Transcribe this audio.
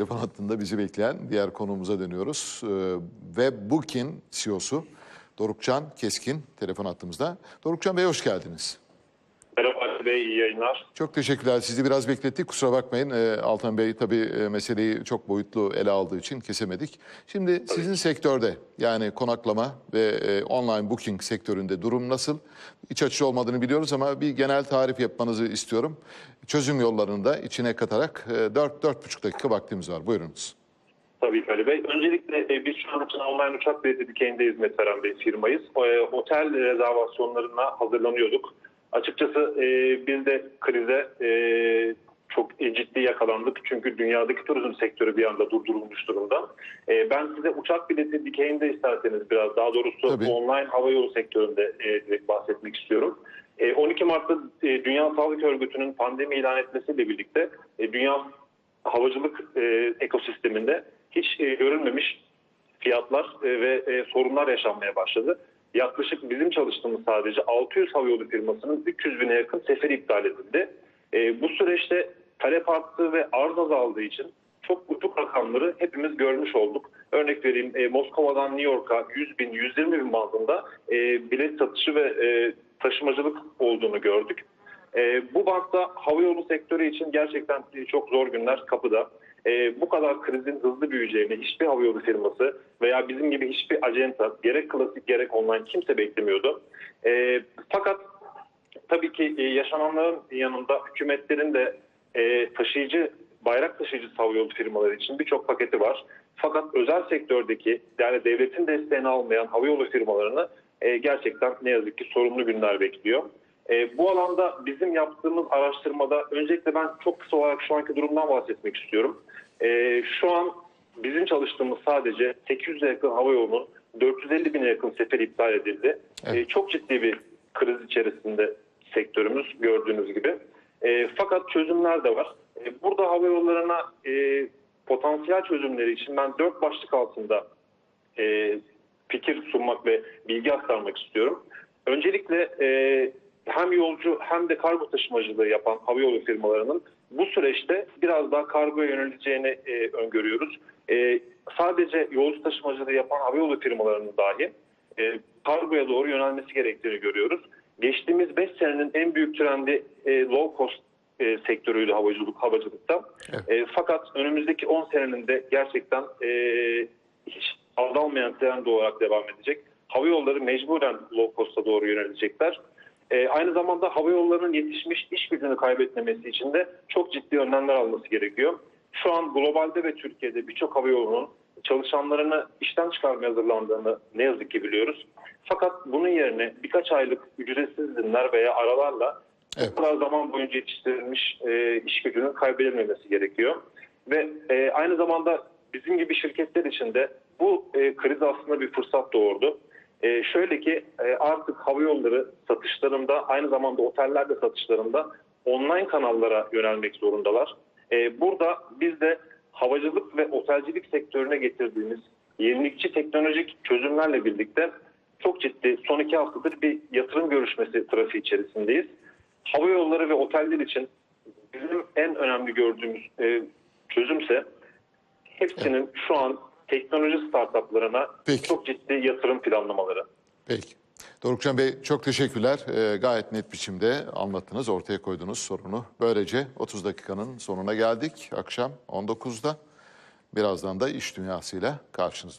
Telefon hattında bizi bekleyen diğer konumuza dönüyoruz. Ee, ve Booking CEO'su Dorukcan Keskin telefon hattımızda. Dorukcan Bey hoş geldiniz. Merhaba Ali Bey, iyi yayınlar. Çok teşekkürler. Sizi biraz beklettik. Kusura bakmayın. Ee, Altan Bey tabii e, meseleyi çok boyutlu ele aldığı için kesemedik. Şimdi sizin sektörde yani konaklama ve e, online booking sektöründe durum nasıl? İç açıcı olmadığını biliyoruz ama bir genel tarif yapmanızı istiyorum. Çözüm yollarını da içine katarak 4-4,5 dakika vaktimiz var. Buyurunuz. Tabii ki Ali Bey. Öncelikle e, biz şu an için online uçak bileti dikeyinde hizmet veren bir firmayız. E, otel rezervasyonlarına hazırlanıyorduk. Açıkçası e, biz de krize e, çok e, ciddi yakalandık. Çünkü dünyadaki turizm sektörü bir anda durdurulmuş durumda. E, ben size uçak bileti dikeyinde isterseniz biraz daha doğrusu Tabii. online havayolu sektöründe e, bahsetmek istiyorum. E, 12 Mart'ta e, Dünya Sağlık Örgütü'nün pandemi ilan etmesiyle birlikte e, dünya havacılık e, ekosisteminde hiç e, görülmemiş fiyatlar e, ve e, sorunlar yaşanmaya başladı. Yaklaşık bizim çalıştığımız sadece 600 havayolu firmasının 300 bine yakın seferi iptal edildi. E, bu süreçte talep arttığı ve arz azaldığı için çok uçuk rakamları hepimiz görmüş olduk. Örnek vereyim Moskova'dan New York'a 100 bin, 120 bin bandında bilet satışı ve taşımacılık olduğunu gördük. Bu bankta havayolu sektörü için gerçekten çok zor günler kapıda. E, bu kadar krizin hızlı büyüyeceğini hiçbir havayolu firması veya bizim gibi hiçbir acenta gerek klasik gerek online kimse beklemiyordu. E, fakat tabii ki e, yaşananların yanında hükümetlerin de e, taşıyıcı bayrak taşıyıcı havayolu firmaları için birçok paketi var. Fakat özel sektördeki yani devletin desteğini almayan havayolu firmalarını e, gerçekten ne yazık ki sorumlu günler bekliyor. E, bu alanda bizim yaptığımız araştırmada öncelikle ben çok kısa olarak şu anki durumdan bahsetmek istiyorum. E, şu an bizim çalıştığımız sadece 800'e yakın havayolunun 450 bine yakın sefer iptal edildi. Evet. E, çok ciddi bir kriz içerisinde sektörümüz gördüğünüz gibi. E, fakat çözümler de var. E, burada havayollarına e, potansiyel çözümleri için ben dört başlık altında e, fikir sunmak ve bilgi aktarmak istiyorum. Öncelikle e, hem yolcu hem de kargo taşımacılığı yapan havayolu firmalarının bu süreçte biraz daha kargoya yöneleceğini e, öngörüyoruz. E, sadece yolcu taşımacılığı yapan havayolu firmalarının dahi e, kargoya doğru yönelmesi gerektiğini görüyoruz. Geçtiğimiz 5 senenin en büyük trendi e, low cost e, sektörüydü havacılık havacılıkta. Evet. E, fakat önümüzdeki 10 senenin de gerçekten e, hiç azalmayan trend olarak devam edecek. Hava yolları mecburen low cost'a doğru yönelecekler. E, aynı zamanda hava yollarının yetişmiş iş gücünü kaybetmemesi için de çok ciddi önlemler alması gerekiyor. Şu an globalde ve Türkiye'de birçok hava yolunun çalışanlarını işten çıkarmaya hazırlandığını ne yazık ki biliyoruz. Fakat bunun yerine birkaç aylık ücretsiz izinler veya aralarla Evet. bu kadar zaman boyunca yetiştirilmiş e, iş gücünün kaybedilmemesi gerekiyor. Ve e, aynı zamanda bizim gibi şirketler için de bu e, kriz aslında bir fırsat doğurdu. E, şöyle ki e, artık hava yolları satışlarında aynı zamanda oteller de satışlarında online kanallara yönelmek zorundalar. E, burada biz de havacılık ve otelcilik sektörüne getirdiğimiz yenilikçi teknolojik çözümlerle birlikte çok ciddi son iki haftadır bir yatırım görüşmesi trafiği içerisindeyiz. Hava yolları ve oteller için bizim en önemli gördüğümüz e, çözümse hepsinin şu an teknoloji startuplarına Peki. çok ciddi yatırım planlamaları. Peki. Dorukcan Bey çok teşekkürler. Ee, gayet net biçimde anlattınız, ortaya koydunuz sorunu. Böylece 30 dakikanın sonuna geldik. Akşam 19'da birazdan da iş dünyasıyla karşınızda.